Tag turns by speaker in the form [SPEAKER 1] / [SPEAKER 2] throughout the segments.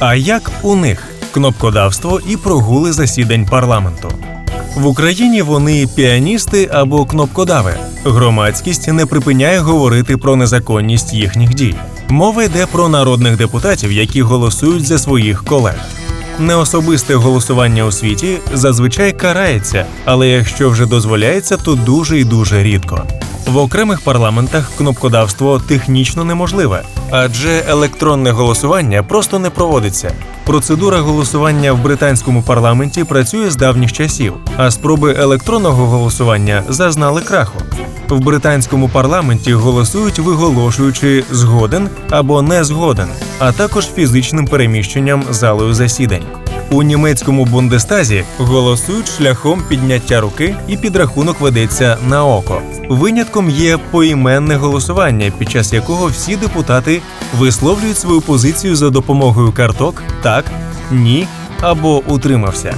[SPEAKER 1] А як у них кнопкодавство і прогули засідань парламенту? В Україні вони піаністи або кнопкодави. Громадськість не припиняє говорити про незаконність їхніх дій. Мова йде про народних депутатів, які голосують за своїх колег. Неособисте голосування у світі зазвичай карається, але якщо вже дозволяється, то дуже і дуже рідко. В окремих парламентах кнопкодавство технічно неможливе, адже електронне голосування просто не проводиться. Процедура голосування в британському парламенті працює з давніх часів, а спроби електронного голосування зазнали краху. В британському парламенті голосують виголошуючи згоден або не згоден, а також фізичним переміщенням залою засідань. У німецькому бундестазі голосують шляхом підняття руки і підрахунок ведеться на око. Винятком є поіменне голосування, під час якого всі депутати висловлюють свою позицію за допомогою карток так, ні або утримався.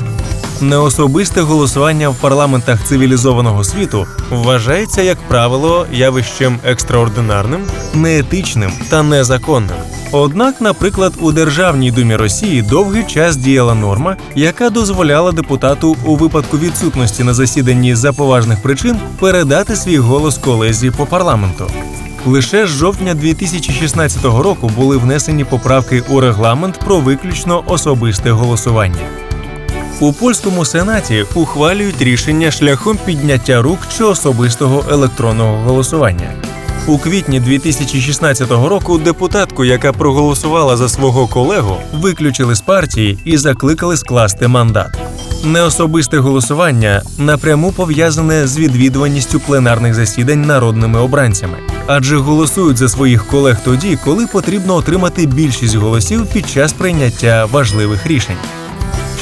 [SPEAKER 1] Неособисте голосування в парламентах цивілізованого світу вважається, як правило, явищем екстраординарним, неетичним та незаконним. Однак, наприклад, у Державній думі Росії довгий час діяла норма, яка дозволяла депутату у випадку відсутності на засіданні за поважних причин передати свій голос колезі по парламенту. Лише з жовтня 2016 року були внесені поправки у регламент про виключно особисте голосування. У польському сенаті ухвалюють рішення шляхом підняття рук чи особистого електронного голосування. У квітні 2016 року депутатку, яка проголосувала за свого колегу, виключили з партії і закликали скласти мандат. Неособисте голосування напряму пов'язане з відвідуваністю пленарних засідань народними обранцями, адже голосують за своїх колег тоді, коли потрібно отримати більшість голосів під час прийняття важливих рішень.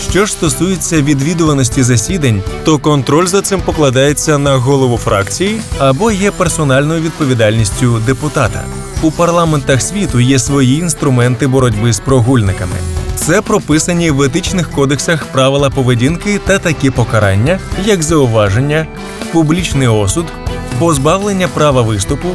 [SPEAKER 1] Що ж стосується відвідуваності засідань, то контроль за цим покладається на голову фракції або є персональною відповідальністю депутата. У парламентах світу є свої інструменти боротьби з прогульниками. Це прописані в етичних кодексах правила поведінки та такі покарання, як зауваження, публічний осуд, позбавлення права виступу,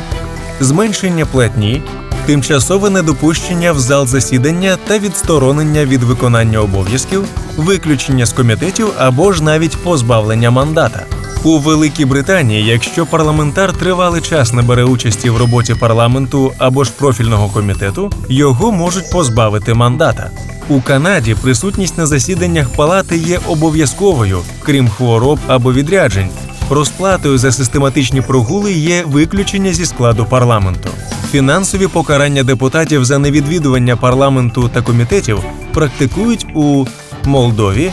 [SPEAKER 1] зменшення платні, тимчасове недопущення в зал засідання та відсторонення від виконання обов'язків, виключення з комітетів або ж навіть позбавлення мандата. У Великій Британії, якщо парламентар тривалий час не бере участі в роботі парламенту або ж профільного комітету, його можуть позбавити мандата. У Канаді присутність на засіданнях палати є обов'язковою, крім хвороб або відряджень. Розплатою за систематичні прогули є виключення зі складу парламенту. Фінансові покарання депутатів за невідвідування парламенту та комітетів практикують у Молдові,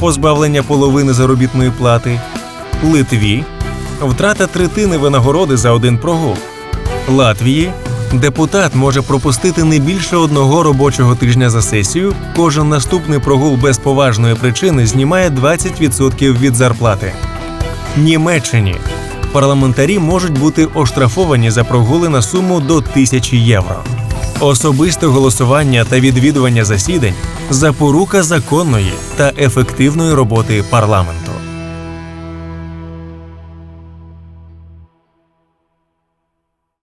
[SPEAKER 1] позбавлення половини заробітної плати, Литві, втрата третини винагороди за один прогул, Латвії. Депутат може пропустити не більше одного робочого тижня за сесію. Кожен наступний прогул без поважної причини знімає 20% від зарплати. Німеччині парламентарі можуть бути оштрафовані за прогули на суму до 1000 євро. Особисте голосування та відвідування засідань запорука законної та ефективної роботи парламенту.